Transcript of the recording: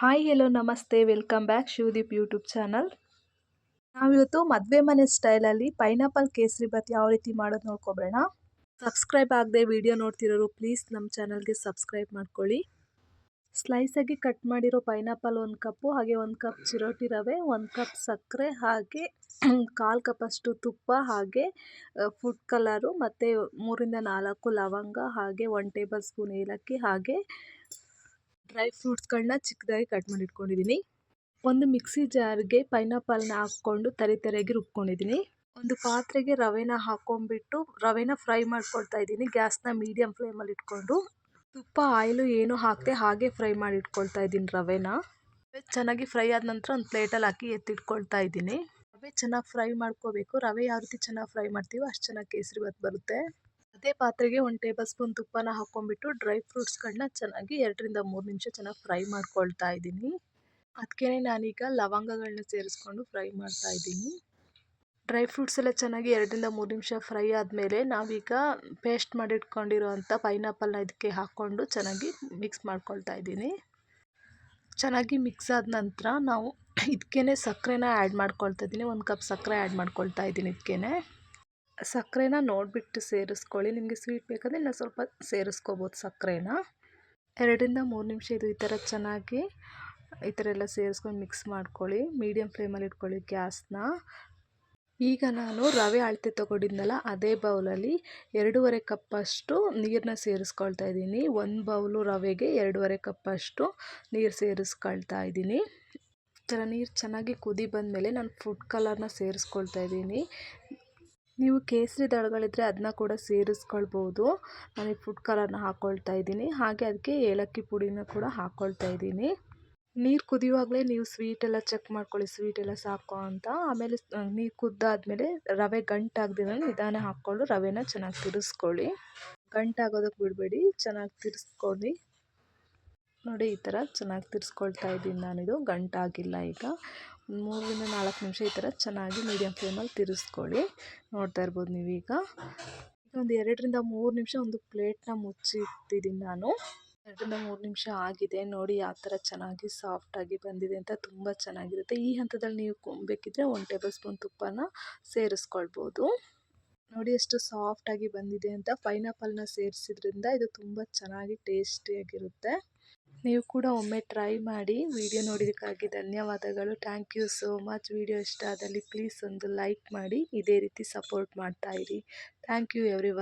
Hi hello ನಮಸ್ತೆ welcome back Shivadeep YouTube channel ನಾವಿವತ್ತು ಮದುವೆ ಮನೆ ಸ್ಟೈಲಲ್ಲಿ ಪೈನಾಪಲ್ ಕೇಸರಿ ಬಾತ್ ಯಾವ ರೀತಿ ಮಾಡೋದು ನೋಡ್ಕೊಬೇಡ ಸಬ್ಸ್ಕ್ರೈಬ್ ಆಗದೆ ವಿಡಿಯೋ ನೋಡ್ತಿರೋರು ಪ್ಲೀಸ್ ನಮ್ಮ ಚಾನಲ್ಗೆ ಸಬ್ಸ್ಕ್ರೈಬ್ ಮಾಡ್ಕೊಳ್ಳಿ. ಸ್ಲೈಸಾಗಿ ಕಟ್ ಮಾಡಿರೋ ಪೈನಾಪಲ್ ಒಂದು ಕಪ್ಪು, ಹಾಗೆ ಒಂದು ಕಪ್ ಚಿರೋಟಿ ರವೆ, ಒಂದು ಕಪ್ ಸಕ್ಕರೆ, ಹಾಗೆ ಕಾಲು ಕಪ್ಪಷ್ಟು ತುಪ್ಪ, ಹಾಗೆ ಫುಡ್ ಕಲರು ಮತ್ತು ಮೂರಿಂದ ನಾಲ್ಕು ಲವಂಗ, ಹಾಗೆ ಒನ್ ಟೇಬಲ್ ಸ್ಪೂನ್ ಏಲಕ್ಕಿ, ಹಾಗೆ ಡ್ರೈ ಫ್ರೂಟ್ಸ್ಗಳನ್ನ ಚಿಕ್ಕದಾಗಿ ಕಟ್ ಮಾಡಿ ಇಟ್ಕೊಂಡಿದ್ದೀನಿ ಒಂದು ಮಿಕ್ಸಿ ಜಾರ್ಗೆ ಪೈನಾಪಲ್ನ ಹಾಕ್ಕೊಂಡು ತರಿ ತರಿಯಾಗಿ ರುಬ್ಕೊಂಡಿದ್ದೀನಿ ಒಂದು ಪಾತ್ರೆಗೆ ರವೆನ ಹಾಕ್ಕೊಂಡ್ಬಿಟ್ಟು ರವೆನ ಫ್ರೈ ಮಾಡ್ಕೊಳ್ತಾ ಇದ್ದೀನಿ. ಗ್ಯಾಸ್ನ ಮೀಡಿಯಮ್ ಫ್ಲೇಮಲ್ಲಿ ಇಟ್ಕೊಂಡು. ತುಪ್ಪ ಆಯಿಲು ಏನು ಹಾಕದೆ ಹಾಗೆ ಫ್ರೈ ಮಾಡಿ ಇಟ್ಕೊಳ್ತಾ ಇದ್ದೀನಿ ರವೆನ. ರವೆ ಚೆನ್ನಾಗಿ ಫ್ರೈ ಆದ ನಂತರ ಒಂದು ಪ್ಲೇಟಲ್ಲಿ ಹಾಕಿ ಎತ್ತಿಟ್ಕೊಳ್ತಾ ಇದ್ದೀನಿ. ರವೆ ಚೆನ್ನಾಗಿ ಫ್ರೈ ಮಾಡ್ಕೋಬೇಕು. ರವೆ ಯಾವ ರೀತಿ ಚೆನ್ನಾಗಿ ಫ್ರೈ ಮಾಡ್ತೀವೋ ಅಷ್ಟು ಚೆನ್ನಾಗಿ ಕೇಸರಿ ಬಾತ್ ಬರುತ್ತೆ. ಅದೇ ಪಾತ್ರೆಗೆ ಒಂದು ಟೇಬಲ್ ಸ್ಪೂನ್ ತುಪ್ಪನ ಹಾಕ್ಕೊಂಡ್ಬಿಟ್ಟು ಡ್ರೈ ಫ್ರೂಟ್ಸ್ಗಳನ್ನ ಚೆನ್ನಾಗಿ ಎರಡರಿಂದ ಮೂರು ನಿಮಿಷ ಚೆನ್ನಾಗಿ ಫ್ರೈ ಮಾಡ್ಕೊಳ್ತಾ ಇದ್ದೀನಿ. ಅದಕ್ಕೆ ನಾನೀಗ ಲವಂಗಗಳನ್ನ ಸೇರಿಸ್ಕೊಂಡು ಫ್ರೈ ಮಾಡ್ತಾ ಇದ್ದೀನಿ. ಡ್ರೈ ಫ್ರೂಟ್ಸ್ ಎಲ್ಲ ಚೆನ್ನಾಗಿ ಎರಡರಿಂದ ಮೂರು ನಿಮಿಷ ಫ್ರೈ ಆದಮೇಲೆ ನಾವೀಗ ಪೇಸ್ಟ್ ಮಾಡಿಟ್ಕೊಂಡಿರೋವಂಥ ಪೈನಾಪಲ್ನ ಇದಕ್ಕೆ ಹಾಕ್ಕೊಂಡು ಚೆನ್ನಾಗಿ ಮಿಕ್ಸ್ ಮಾಡ್ಕೊಳ್ತಾ ಇದ್ದೀನಿ. ಚೆನ್ನಾಗಿ ಮಿಕ್ಸ್ ಆದ ನಂತರ ನಾವು ಇದಕ್ಕೇ ಸಕ್ಕರೆನ ಆ್ಯಡ್ ಮಾಡ್ಕೊಳ್ತಾ ಇದ್ದೀನಿ. ಒಂದು ಕಪ್ ಸಕ್ಕರೆ ಆ್ಯಡ್ ಮಾಡ್ಕೊಳ್ತಾ ಇದ್ದೀನಿ ಇದಕ್ಕೇ ಸಕ್ಕರೆನ ನೋಡಿಬಿಟ್ಟು ಸೇರಿಸ್ಕೊಳ್ಳಿ. ನಿಮಗೆ ಸ್ವೀಟ್ ಬೇಕಾದರೆ ಇನ್ನೂ ಸ್ವಲ್ಪ ಸೇರಿಸ್ಕೋಬೋದು ಸಕ್ಕರೆನ? ಎರಡರಿಂದ ಮೂರು ನಿಮಿಷ ಇದು ಈ ಥರ ಚೆನ್ನಾಗಿ ಈ ಥರ ಎಲ್ಲ ಸೇರಿಸ್ಕೊಂಡು ಮಿಕ್ಸ್ ಮಾಡ್ಕೊಳ್ಳಿ. ಮೀಡಿಯಮ್ ಫ್ಲೇಮಲ್ಲಿ ಇಟ್ಕೊಳ್ಳಿ ಗ್ಯಾಸ್ನ. ಈಗ ನಾನು ರವೆ ಅಳತೆ ತೊಗೊಂಡಿದ್ನಲ್ಲ, ಅದೇ ಬೌಲಲ್ಲಿ ಎರಡೂವರೆ ಕಪ್ಪಷ್ಟು ನೀರನ್ನ ಸೇರಿಸ್ಕೊಳ್ತಾ ಇದ್ದೀನಿ. ಒಂದು ಬೌಲು ರವೆಗೆ ಎರಡೂವರೆ ಕಪ್ಪಷ್ಟು ನೀರು ಸೇರಿಸ್ಕೊಳ್ತಾ ಇದ್ದೀನಿ. ಥರ ನೀರು ಚೆನ್ನಾಗಿ ಕುದಿ ಬಂದಮೇಲೆ ನಾನು ಫುಡ್ ಕಲರ್ನ ಸೇರಿಸ್ಕೊಳ್ತಾ ಇದ್ದೀನಿ. ನೀವು ಕೇಸರಿ ದಳಗಳಿದ್ರೆ ಅದನ್ನ ಕೂಡ ಸೇರಿಸ್ಕೊಳ್ಬೋದು. ನಾನು ಫುಡ್ ಕಲರ್ನ ಹಾಕ್ಕೊಳ್ತಾ ಇದ್ದೀನಿ. ಹಾಗೆ ಅದಕ್ಕೆ ಏಲಕ್ಕಿ ಪುಡಿನ ಕೂಡ ಹಾಕ್ಕೊಳ್ತಾ ಇದ್ದೀನಿ. ನೀರು ಕುದಿಯುವಾಗಲೇ ನೀವು ಸ್ವೀಟ್ ಎಲ್ಲ ಚೆಕ್ ಮಾಡ್ಕೊಳ್ಳಿ. ಸ್ವೀಟ್ ಎಲ್ಲ ಸಾಕು ಅಂತ. ಆಮೇಲೆ ನೀರು ಕುದ್ದಾದಮೇಲೆ ರವೆ ಗಂಟಾಗ್ದಿರ ನಿಧಾನ ಹಾಕ್ಕೊಂಡು ರವೆನ ಚೆನ್ನಾಗಿ ತಿರ್ಸ್ಕೊಳ್ಳಿ. ಗಂಟಾಗೋದಕ್ಕೆ ಬಿಡಬೇಡಿ. ಚೆನ್ನಾಗಿ ತಿರ್ಸ್ಕೊಳ್ಳಿ. ನೋಡಿ ಈ ಥರ ಚೆನ್ನಾಗಿ ತಿರ್ಸ್ಕೊಳ್ತಾ ಇದ್ದೀನಿ ನಾನಿದು. ಗಂಟಾಗಿಲ್ಲ ಈಗ. ಮೂರರಿಂದ ನಾಲ್ಕು ನಿಮಿಷ ಈ ಥರ ಚೆನ್ನಾಗಿ ಮೀಡಿಯಮ್ ಫ್ಲೇಮಲ್ಲಿ ತಿರುಗಿಸ್ಕೊಳ್ಳಿ ನೋಡ್ತಾ ಇರ್ಬೋದು ನೀವೀಗ. ಒಂದು ಎರಡರಿಂದ ಮೂರು ನಿಮಿಷ ಒಂದು ಪ್ಲೇಟ್ನ ಮುಚ್ಚಿಟ್ಟಿದ್ದೀನಿ ನಾನು. ಎರಡರಿಂದ ಮೂರು ನಿಮಿಷ ಆಗಿದೆ. ನೋಡಿ ಯಾವ ಥರ ಚೆನ್ನಾಗಿ ಸಾಫ್ಟಾಗಿ ಬಂದಿದೆ ಅಂತ ತುಂಬ ಚೆನ್ನಾಗಿರುತ್ತೆ. ಈ ಹಂತದಲ್ಲಿ ನೀವು ಬೇಕಿದ್ದರೆ ಒಂದು ಟೇಬಲ್ ಸ್ಪೂನ್ ತುಪ್ಪನ ಸೇರಿಸ್ಕೊಳ್ಬೋದು. ನೋಡಿ ಎಷ್ಟು ಸಾಫ್ಟಾಗಿ ಬಂದಿದೆ ಅಂತ. ಪೈನಾಪಲ್ನ ಸೇರಿಸಿದ್ರಿಂದ ಇದು ತುಂಬ ಚೆನ್ನಾಗಿ ಟೇಸ್ಟಿಯಾಗಿರುತ್ತೆ ನೀವು ಕೂಡ ಒಮ್ಮೆ ಟ್ರೈ ಮಾಡಿ ವಿಡಿಯೋ ನೋಡಿದ್ದಕ್ಕಾಗಿ ಧನ್ಯವಾದಗಳು. Thank you so much. Video ಇಷ್ಟ ಆದಲ್ಲಿ ಪ್ಲೀಸ್ ಒಂದು ಲೈಕ್ ಮಾಡಿ, ಇದೇ ರೀತಿ ಸಪೋರ್ಟ್ ಮಾಡ್ತಾಯಿರಿ ಥ್ಯಾಂಕ್ ಯು ಎವ್ರಿ